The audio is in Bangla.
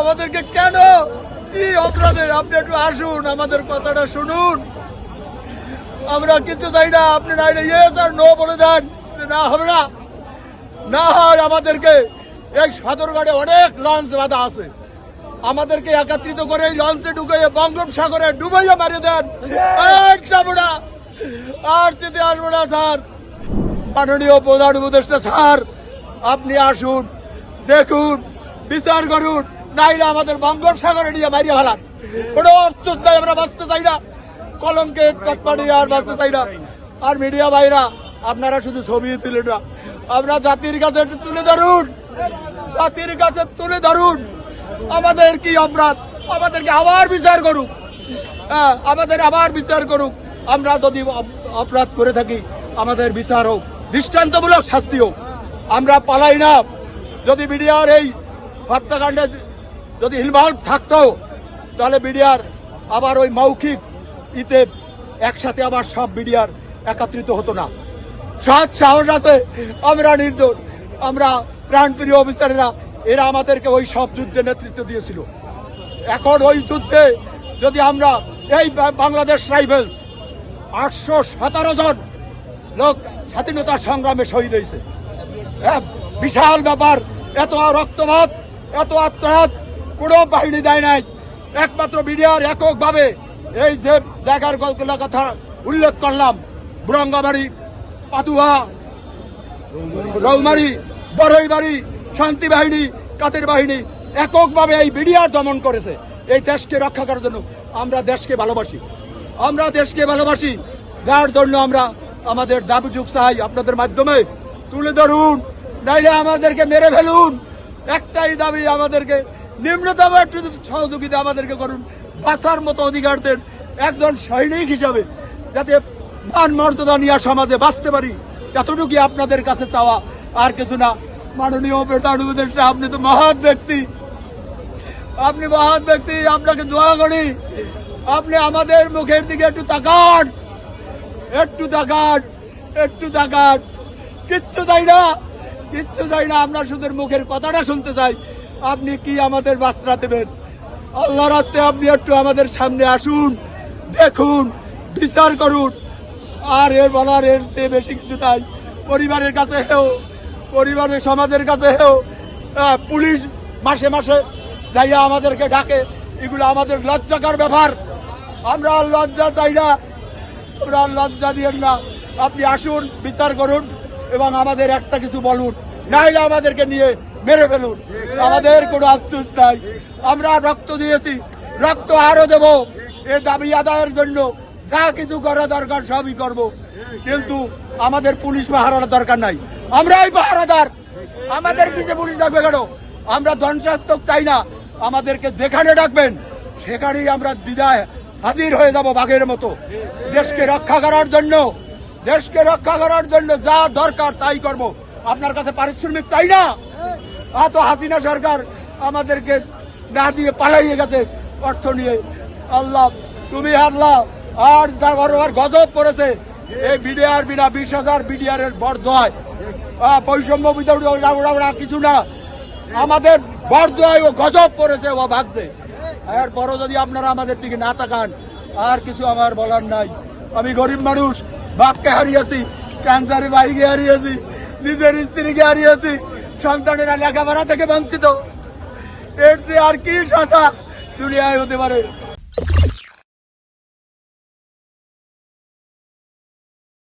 আমাদেরকে কেন? কি অপরাধের, আপনি একটু আসুন, আমাদের কথাটা শুনুন। আমরা কিছু চাই না, আপনি না ইয়েস আর নো বলে দেন। না হবে না। না হয় আমাদেরকে এক সদরঘাটে অনেক লঞ্চ বাধা আছে। আমাদেরকে একত্রিত করে লঞ্চে ঢুকে বঙ্গোপসাগরে ডুবাইয়া মারিয়ে দেন। আর যাব না। আর যেতে আসব না, স্যার। মাননীয় প্রধান উপদেষ্টা, স্যার, আপনি আসুন, দেখুন, বিচার করুন। নাইলে আমাদের বঙ্গোপসাগরে নিয়ে মারিয়ে ফেলান কোনো অর্থ নাই, আমরা বাঁচতে চাই না। তৎপরে আর বাঁচতে চাই না। আর মিডিয়া ভাইরা, আপনারা শুধু ছবি তুলে না, আমরা জাতির কাছে তুলে ধরুন। জাতির কাছে তুলে ধরুন। আমাদের কি অপরাধ? আমাদেরকে আবার বিচার করুক। হ্যাঁ আমাদের আবার বিচার করুক। আমরা যদি অপরাধ করে থাকি, আমাদের বিচার হোক, দৃষ্টান্তমূলক শাস্তি হোক। আমরা পালাই না। যদি মিডিয়ার এই হত্যাকাণ্ডে যদি ইনভলভ থাকতো তাহলে বিডিআর আবার ওই মৌখিক ইতে একসাথে আবার সব বিডিআর একত্রিত হতো না। সৎ সাহস আছে আমরা নির্দোষ আমরা প্রাণপ্রিয় অফিসারেরা এরা আমাদেরকে ওই সব যুদ্ধে নেতৃত্ব দিয়েছিল। এখন ওই যুদ্ধে যদি আমরা এই বাংলাদেশ রাইফেলস আটশো সতেরো জন লোক স্বাধীনতা সংগ্রামে শহীদ হয়েছে। হ্যাঁ, বিশাল ব্যাপার এত রক্তপাত এত আত্মহাত কোনো বাহিনী দেয় নাই। একমাত্র বিডিআর এককভাবে এই যে জায়গার কথা উল্লেখ করলাম, বুরঙ্গাবাড়ি পাতুয়া রৌমারি বড়ইবাড়ি শান্তি বাহিনী কাতের বাহিনী এককভাবে এই বিডিআর দমন করেছে। এই দেশকে রক্ষা করার জন্য আমরা দেশকে ভালোবাসি। আমরা দেশকে ভালোবাসি, যার জন্য আমরা আমাদের দাবি যুগ চাই আপনাদের মাধ্যমে তুলে ধরুন, নাইলে আমাদেরকে মেরে ফেলুন। একটাই দাবি আমাদেরকে নিম্নতম একটু সহযোগিতা আমাদেরকে করুন। বাঁচার মতো অধিকার দেন একজন সৈনিক হিসাবে, যাতে মান মর্যাদা নিয়ে সমাজে বাঁচতে পারি। এতটুকুই আপনাদের কাছে চাওয়া। আর কিছু না। মাননীয় প্রধান উপদেষ্টা, আপনি তো মহৎ ব্যক্তি। আপনি মহৎ ব্যক্তি, আপনাকে দোয়া করি। আপনি আমাদের মুখের দিকে একটু তাকান। একটু তাকান। একটু তাকান। কিচ্ছু চাই না। কিচ্ছু চাই না। আমরা শুধু মুখের কথাটা শুনতে চাই। আপনি কি আমাদের বার্তা দেবেন? আল্লাহ রাস্তে আপনি একটু আমাদের সামনে আসুন, দেখুন, বিচার করুন। আর এর বলার এর চেয়ে বেশি কিছু তাই পরিবারের কাছে হেও, পরিবারের সমাজের কাছে হেও। পুলিশ মাসে মাসে যাইয়া আমাদেরকে ডাকে। এগুলো আমাদের লজ্জাকার ব্যাপার। আমরা লজ্জা চাই না। আমরা লজ্জা দিয়েন না। আপনি আসুন, বিচার করুন এবং আমাদের একটা কিছু বলুন। নাইলে আমাদেরকে নিয়ে মেরে ফেলুন। আমাদের কোনো আফসোস নাই। আমরা রক্ত দিয়েছি। রক্ত আরও দেব। এ দাবি আদায়ের জন্য যা কিছু করা দরকার সবই করব। কিন্তু আমাদের পুলিশ পাহারার দরকার নাই। আমরাই পাহারাদার। আমাদের পিছে পুলিশ ডাকবে কেন? আমরা ধ্বংসাত্মক চাই না। আমাদেরকে যেখানে ডাকবেন, সেখানেই আমরা দ্বিধায় হাজির হয়ে যাব বাঘের মতো। দেশকে রক্ষা করার জন্য, দেশকে রক্ষা করার জন্য যা দরকার তাই করব। আপনার কাছে পারিশ্রমিক চাই না? আ তো হাসিনা সরকার আমাদেরকে না দিয়ে পালাইয়ে গেছে অর্থ নিয়ে। আল্লাহ, তুমি আল্লাহ, আর যা বড় গজব পড়েছে এই বিডিআর বিনা বিশ হাজার বিডিআর এর বর্ধয় বৈষম্য ওরা কিছু না। আমাদের বর্ধয় ও গজব পড়েছে ও ভাগছে। আর বড় যদি আপনারা আমাদের দিকে না তাকান, আর কিছু আমার বলার নাই। আমি গরিব মানুষ, বাপকে হারিয়েছি ক্যান্সারে ভাইকে হারিয়েছি, নিজের স্ত্রীকে হারিয়েছি সন্তানেরা লেখাপড়া থেকে বঞ্চিত। এর চেয়ে আর কি সাজা দুনিয়ায় হতে পারে?